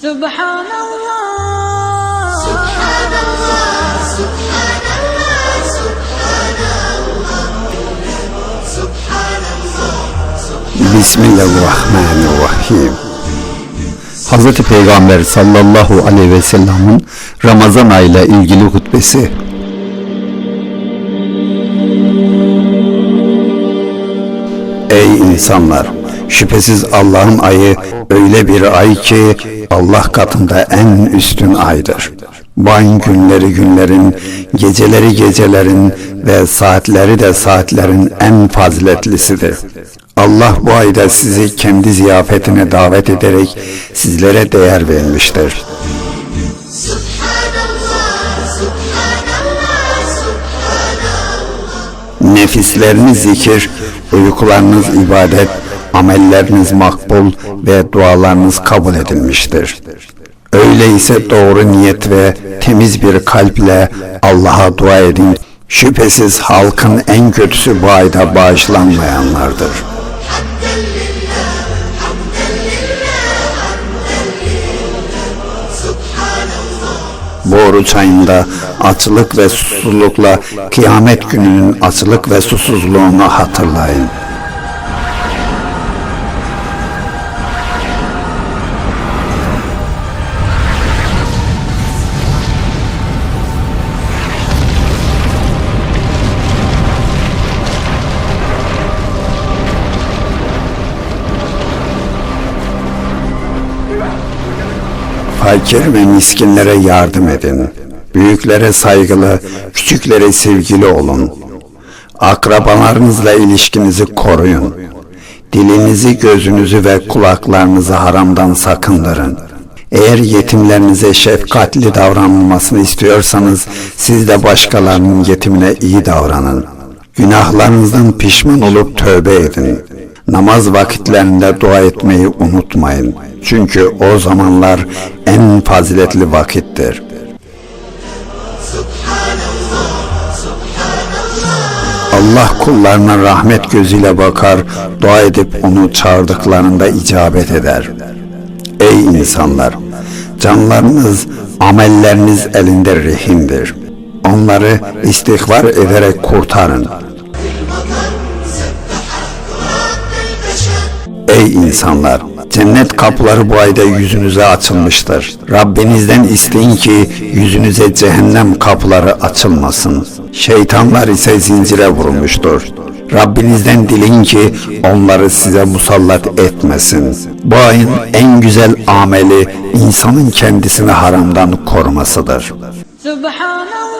Subhanallah Subhanallah Subhanallah Subhanallah Bismillahirrahmanirrahim Hz. Peygamber sallallahu aleyhi ve sellem'in Ramazan ayıyla ilgili hutbesi Ey insanlar! Şüphesiz Allah'ın ayı öyle bir ay ki Allah katında en üstün aydır. Bu günleri günlerin, geceleri gecelerin ve saatleri de saatlerin en faziletlisidir. Allah bu ayda sizi kendi ziyafetine davet ederek sizlere değer vermiştir. Nefisleriniz zikir, uykularınız ibadet, amelleriniz makbul ve dualarınız kabul edilmiştir. Öyleyse doğru niyet ve temiz bir kalple Allah'a dua edin. Şüphesiz halkın en kötüsü bu ayda bağışlanmayanlardır. Bu oruç ayında açlık ve susuzlukla kıyamet gününün açlık ve susuzluğunu hatırlayın. Fakir ve miskinlere yardım edin. Büyüklere saygılı, küçüklere sevgili olun. Akrabalarınızla ilişkinizi koruyun. Dilinizi, gözünüzü ve kulaklarınızı haramdan sakındırın. Eğer yetimlerinize şefkatli davranılmasını istiyorsanız siz de başkalarının yetimine iyi davranın. Günahlarınızdan pişman olup tövbe edin. Namaz vakitlerinde dua etmeyi unutmayın. Çünkü o zamanlar en faziletli vakittir. Allah kullarına rahmet gözüyle bakar, dua edip onu çağırdıklarında icabet eder. Ey insanlar! Canlarınız, amelleriniz elinde rehindir. Onları istihbar ederek kurtarın. ey insanlar! Cennet kapıları bu ayda yüzünüze açılmıştır. Rabbinizden isteyin ki yüzünüze cehennem kapıları açılmasın. Şeytanlar ise zincire vurmuştur. Rabbinizden dileyin ki onları size musallat etmesin. Bu ayın en güzel ameli insanın kendisini haramdan korumasıdır. Subhanallah.